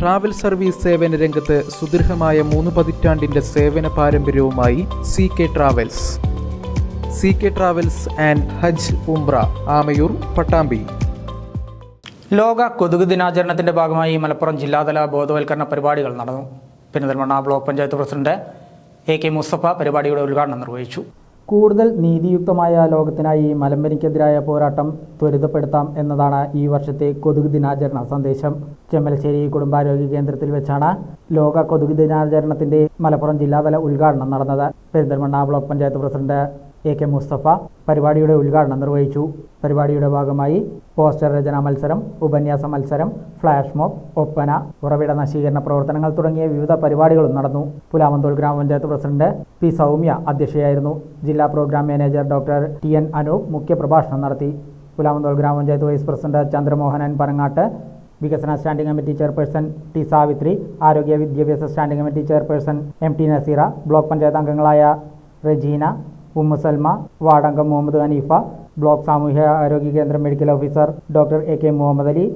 Travel service സേവന രംഗത്ത് സുദീർഘമായ മൂന്ന് പതിറ്റാണ്ടിന്റെ സേവന പാരമ്പര്യവുമായി C K travels C K travels and ഹജ് ഉംബ്ര ആമയൂർ പട്ടാമ്പി. ലോക കൊതുക് ദിനാചരണത്തിന്റെ ഭാഗമായി മലപ്പുറം ജില്ലാതല ബോധവൽക്കരണ പരിപാടികൾ നടന്നു. Perinthalmanna block panchayat president A K Mustafa പരിപാടിയുടെ ഉദ്ഘാടനം നിർവഹിച്ചു. കൂടുതൽ നീതിയുക്തമായ ലോകത്തിനായി മലമ്പനിക്കെതിരായ പോരാട്ടം ത്വരിതപ്പെടുത്താം എന്നതാണ് ഈ വർഷത്തെ കൊതുക് ദിനാചരണ സന്ദേശം. ചെമ്മലശ്ശേരി കുടുംബാരോഗ്യ കേന്ദ്രത്തിൽ വെച്ചാണ് ലോക കൊതുക് ദിനാചരണത്തിന്റെ മലപ്പുറം ജില്ലാതല ഉദ്ഘാടനം നടന്നത്. Perinthalmanna block panchayat president A K Mustafa പരിപാടിയുടെ ഉദ്ഘാടനം നിർവഹിച്ചു. പരിപാടിയുടെ ഭാഗമായി പോസ്റ്റർ രചനാ മത്സരം ഉപന്യാസ മത്സരം ഫ്ലാഷ് മോബ് ഒപ്പന ഉറവിട നശീകരണ പ്രവർത്തനങ്ങൾ തുടങ്ങിയ വിവിധ പരിപാടികളും നടന്നു. പുലാമന്തോൾ ഗ്രാമപഞ്ചായത്ത് പ്രസിഡന്റ് പി സൗമ്യ അധ്യക്ഷയായിരുന്നു. ജില്ലാ programme manager doctor T N Anoop മുഖ്യപ്രഭാഷണം നടത്തി. പുലാമന്തോൾ ഗ്രാമപഞ്ചായത്ത് വൈസ് പ്രസിഡന്റ് ചന്ദ്രമോഹനൻ പനങ്ങാട്ട് വികസന standing committee chairperson T Savithri ആരോഗ്യ വിദ്യാഭ്യാസ standing committee chairperson M T Naseera block panchayat അംഗങ്ങളായ റെജീന ഉമ്മ സൽമ വാർഡംഗം മുഹമ്മദ് ഹനീഫ ബ്ലോക്ക് സാമൂഹ്യ ആരോഗ്യ കേന്ദ്രം medical officer doctor A K Muhammad Ali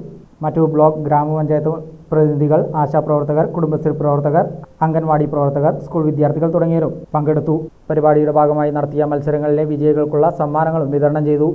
മറ്റു ബ്ലോക്ക് ഗ്രാമപഞ്ചായത്ത് പ്രതിനിധികൾ ആശാപ്രവർത്തകർ കുടുംബശ്രീ പ്രവർത്തകർ അംഗൻവാടി പ്രവർത്തകർ സ്കൂൾ വിദ്യാർത്ഥികൾ തുടങ്ങിയവരും പങ്കെടുത്തു. പരിപാടിയുടെ ഭാഗമായി നടത്തിയ മത്സരങ്ങളിലെ വിജയികൾക്കുള്ള സമ്മാനങ്ങളും വിതരണം ചെയ്തു.